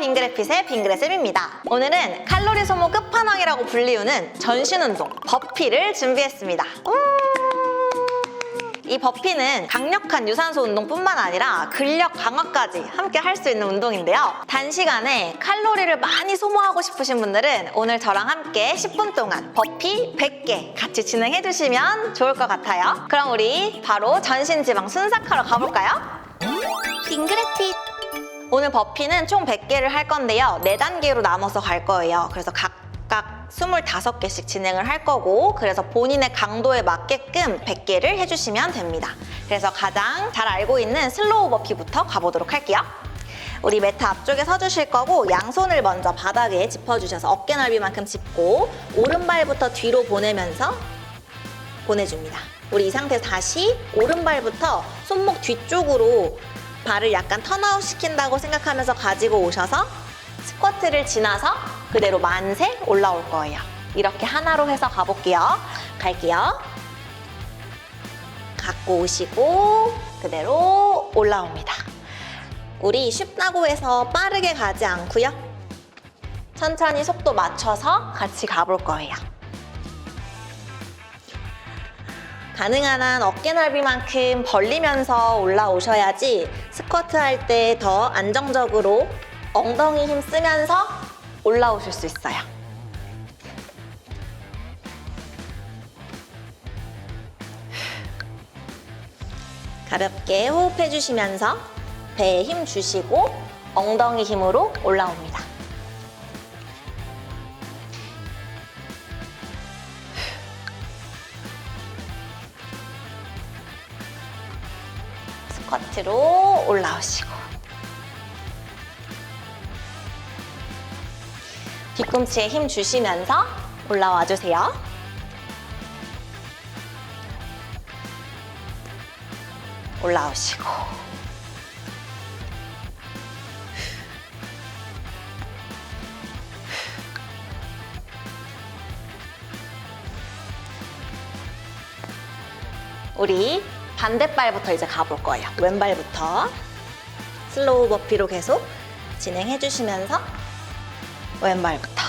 빙그레핏의 빙그레쌤입니다. 오늘은 칼로리 소모 끝판왕이라고 불리우는 전신 운동 버피를 준비했습니다. 우! 이 버피는 강력한 유산소 운동뿐만 아니라 근력 강화까지 함께 할 수 있는 운동인데요. 단시간에 칼로리를 많이 소모하고 싶으신 분들은 오늘 저랑 함께 10분 동안 버피 100개 같이 진행해 주시면 좋을 것 같아요. 그럼 우리 바로 전신 지방 순삭하러 가볼까요? 빙그레핏 오늘 버피는 총 100개를 할 건데요. 4단계로 나눠서 갈 거예요. 그래서 각각 25개씩 진행을 할 거고 그래서 본인의 강도에 맞게끔 100개를 해주시면 됩니다. 그래서 가장 잘 알고 있는 슬로우 버피부터 가보도록 할게요. 우리 매트 앞쪽에 서주실 거고 양손을 먼저 바닥에 짚어주셔서 어깨 넓이만큼 짚고 오른발부터 뒤로 보내면서 보내줍니다. 우리 이 상태에서 다시 오른발부터 손목 뒤쪽으로 발을 약간 턴아웃 시킨다고 생각하면서 가지고 오셔서 스쿼트를 지나서 그대로 만세 올라올 거예요. 이렇게 하나로 해서 가볼게요. 갈게요. 갖고 오시고 그대로 올라옵니다. 우리 쉽다고 해서 빠르게 가지 않고요. 천천히 속도 맞춰서 같이 가볼 거예요. 가능한 한 어깨 넓이만큼 벌리면서 올라오셔야지 스쿼트 할 때 더 안정적으로 엉덩이 힘 쓰면서 올라오실 수 있어요. 가볍게 호흡해 주시면서 배에 힘 주시고 엉덩이 힘으로 올라옵니다. 스쿼트로 올라오시고 뒤꿈치에 힘 주시면서 올라와 주세요. 올라오시고 우리 반대발부터 이제 가볼 거예요. 왼발부터 슬로우 버피로 계속 진행해 주시면서 왼발부터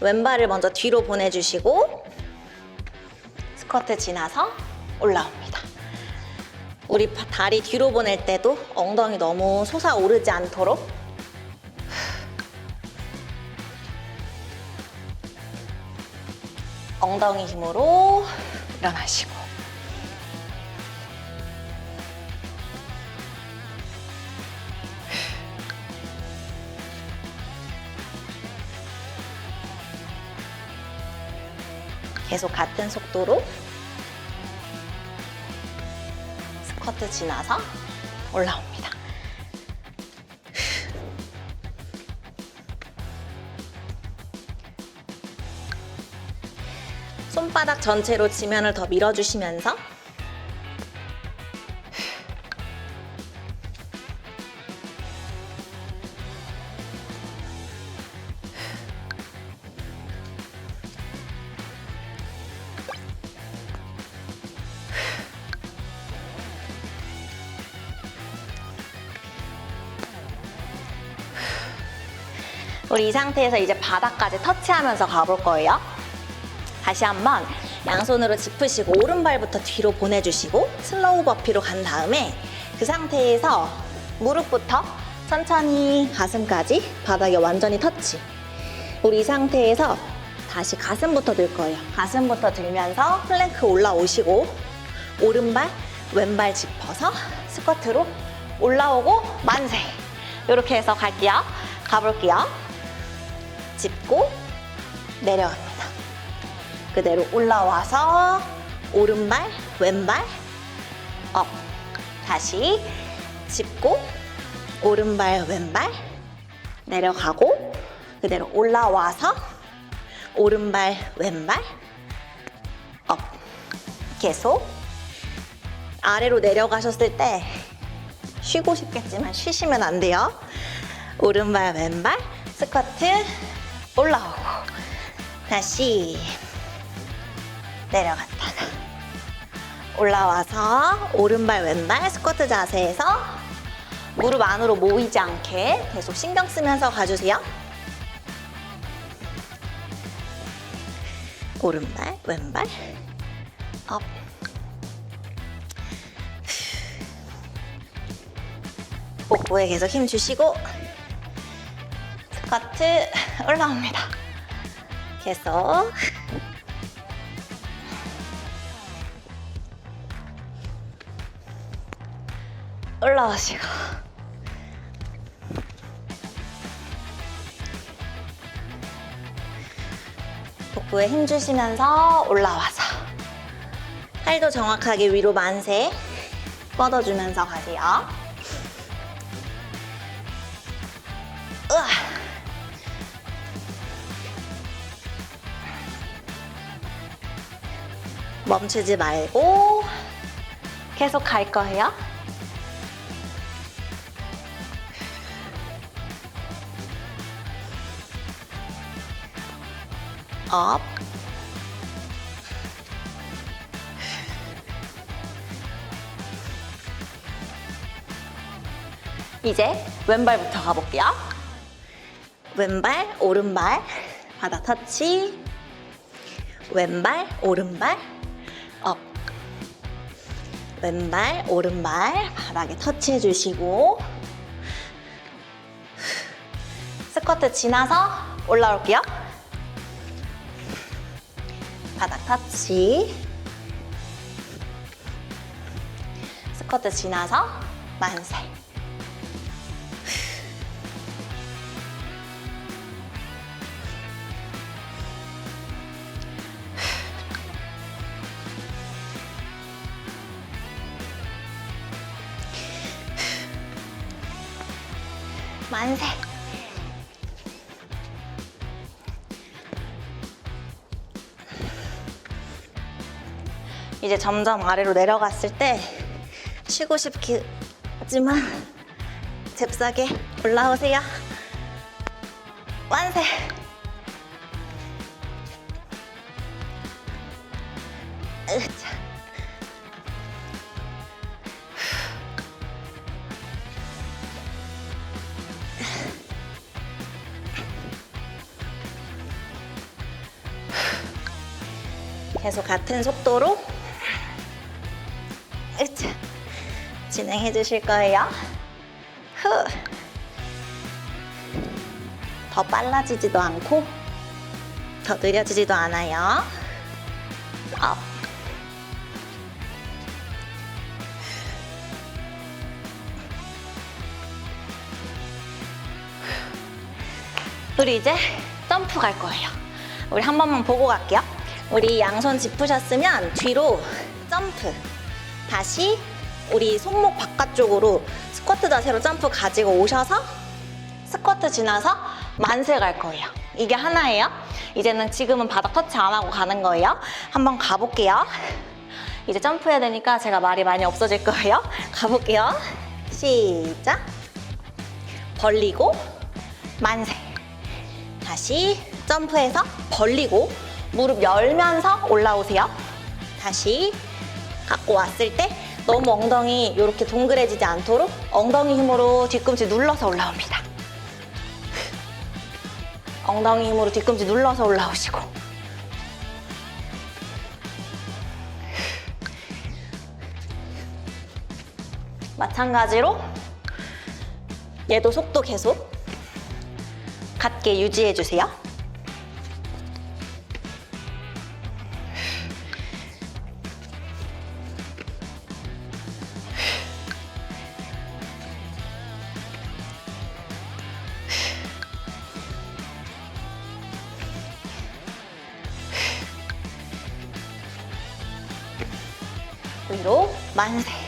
왼발을 먼저 뒤로 보내주시고 스쿼트 지나서 올라옵니다. 우리 바- 다리 뒤로 보낼 때도 엉덩이 너무 솟아오르지 않도록 엉덩이 힘으로 일어나시고 계속 같은 속도로 스쿼트 지나서 올라옵니다. 손바닥 전체로 지면을 더 밀어주시면서 우리 이 상태에서 이제 바닥까지 터치하면서 가볼 거예요. 다시 한번 양손으로 짚으시고 오른발부터 뒤로 보내주시고 슬로우 버피로 간 다음에 그 상태에서 무릎부터 천천히 가슴까지 바닥에 완전히 터치. 우리 이 상태에서 다시 가슴부터 들 거예요. 가슴부터 들면서 플랭크 올라오시고 오른발, 왼발 짚어서 스쿼트로 올라오고 만세. 이렇게 해서 갈게요. 가볼게요. 짚고 내려갑니다. 그대로 올라와서 오른발, 왼발, 업. 다시 짚고 오른발, 왼발 내려가고 그대로 올라와서 오른발, 왼발 업. 계속 아래로 내려가셨을 때 쉬고 싶겠지만 쉬시면 안 돼요. 오른발, 왼발 스쿼트 올라오고 다시 내려갔다가 올라와서 오른발 왼발 스쿼트 자세에서 무릎 안으로 모이지 않게 계속 신경 쓰면서 가주세요. 오른발, 왼발, 업. 복부에 계속 힘 주시고 스쿼트 올라옵니다. 계속 올라오시고 복부에 힘 주시면서 올라와서 팔도 정확하게 위로 만세 뻗어주면서 가세요. 멈추지 말고 계속 갈 거예요. 업. 이제 왼발부터 가볼게요. 왼발, 오른발, 바닥 터치. 왼발, 오른발, 업. 왼발, 오른발, 바닥에 터치해 주시고. 스쿼트 지나서 올라올게요. 바닥 터치. 스쿼트 지나서 만세. 만세. 이제 점점 아래로 내려갔을 때 쉬고 싶지만 잽싸게 올라오세요. 완세. 계속 같은 속도로. 진행해 주실 거예요. 후. 더 빨라지지도 않고 더 느려지지도 않아요. 업. 우리 이제 점프 갈 거예요. 우리 한 번만 보고 갈게요. 우리 양손 짚으셨으면 뒤로 점프. 다시 우리 손목 바깥쪽으로 스쿼트 자세로 점프 가지고 오셔서 스쿼트 지나서 만세 갈 거예요. 이게 하나예요. 이제는 지금은 바닥 터치 안 하고 가는 거예요. 한번 가볼게요. 이제 점프해야 되니까 제가 말이 많이 없어질 거예요. 가볼게요. 시작. 벌리고 만세. 다시 점프해서 벌리고 무릎 열면서 올라오세요. 다시 갖고 왔을 때 너무 엉덩이 이렇게 동그래지지 않도록 엉덩이 힘으로 뒤꿈치 눌러서 올라옵니다. 엉덩이 힘으로 뒤꿈치 눌러서 올라오시고 마찬가지로 얘도 속도 계속 같게 유지해 주세요. 위로 만세.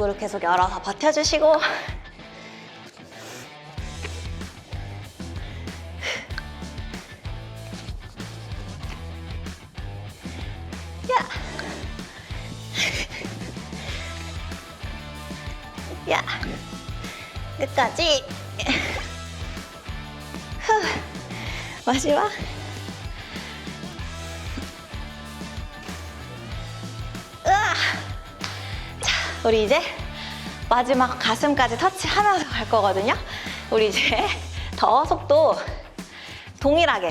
무릎 계속 열어서 버텨주시고 야. 야. 끝까지. 후. 마지막. 우리 이제 마지막 가슴까지 터치하면서 갈 거거든요. 우리 이제 더 속도 동일하게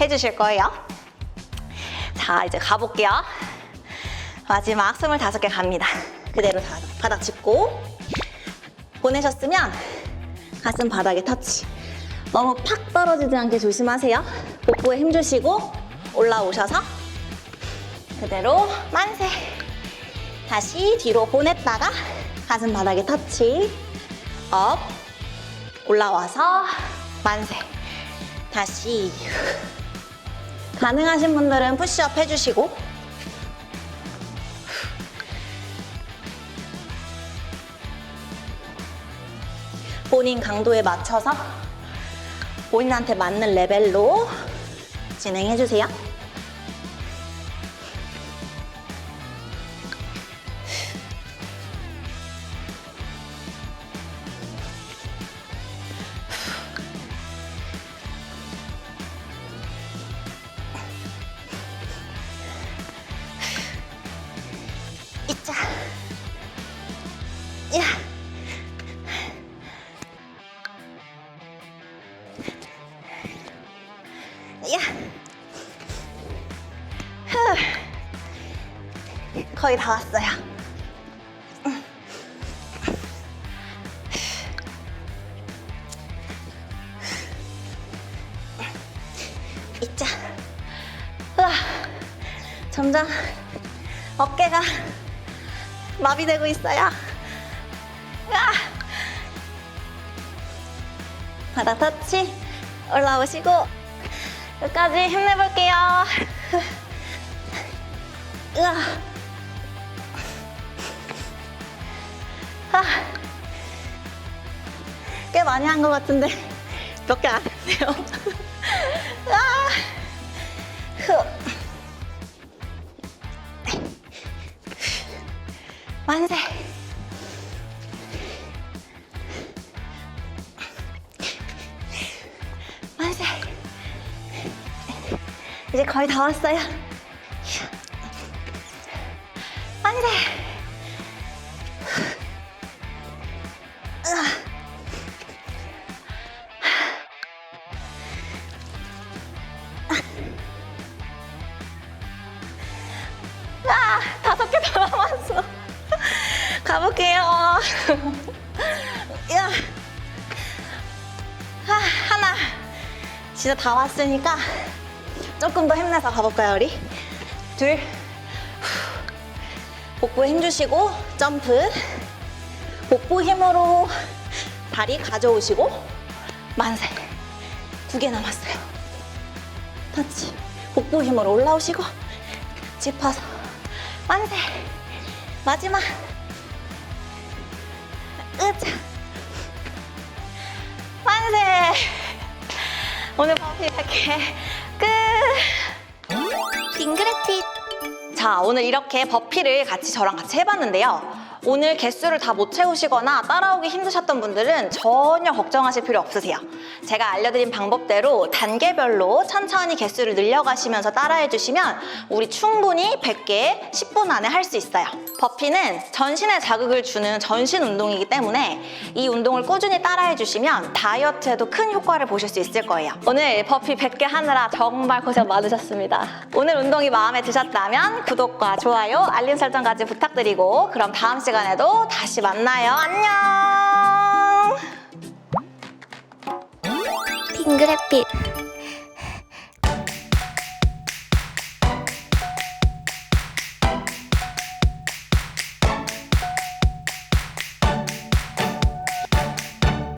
해주실 거예요. 자, 이제 가볼게요. 마지막 25개 갑니다. 그대로 다 바닥 짚고 보내셨으면 가슴 바닥에 터치. 너무 팍 떨어지지 않게 조심하세요. 복부에 힘 주시고 올라오셔서 그대로 만세. 다시 뒤로 보냈다가 가슴 바닥에 터치. 업. 올라와서 만세. 다시. 가능하신 분들은 푸시업 해주시고 본인 강도에 맞춰서 본인한테 맞는 레벨로 진행해주세요. 거의 다 왔어요. 있자. 우와. 점점 어깨가 마비되고 있어요. 으아! 바닥 터치 올라오시고 끝까지 힘내볼게요. 으아. 아. 꽤 많이 한 것 같은데 몇 개 안 했네요. 아. 후. 만세. 만세. 이제 거의 다 왔어요. 진짜 다 왔으니까 조금 더 힘내서 가볼까요, 우리? 둘. 후. 복부에 힘 주시고, 점프. 복부 힘으로 다리 가져오시고, 만세. 두 개 남았어요. 터치. 복부 힘으로 올라오시고, 짚어서, 만세. 마지막. 으자. 만세. 오늘 버피 100개 끝. 빙그레핏. 자, 오늘 이렇게 버피를 같이 저랑 같이 해봤는데요. 오늘 개수를 다 못 채우시거나 따라오기 힘드셨던 분들은 전혀 걱정하실 필요 없으세요. 제가 알려드린 방법대로 단계별로 천천히 개수를 늘려가시면서 따라해 주시면 우리 충분히 100개 10분 안에 할 수 있어요. 버피는 전신에 자극을 주는 전신 운동이기 때문에 이 운동을 꾸준히 따라해 주시면 다이어트에도 큰 효과를 보실 수 있을 거예요. 오늘 버피 100개 하느라 정말 고생 많으셨습니다. 오늘 운동이 마음에 드셨다면 구독과 좋아요, 알림 설정까지 부탁드리고 그럼 다음 시간에 도 다시 만나요. 안녕! 빙그레빛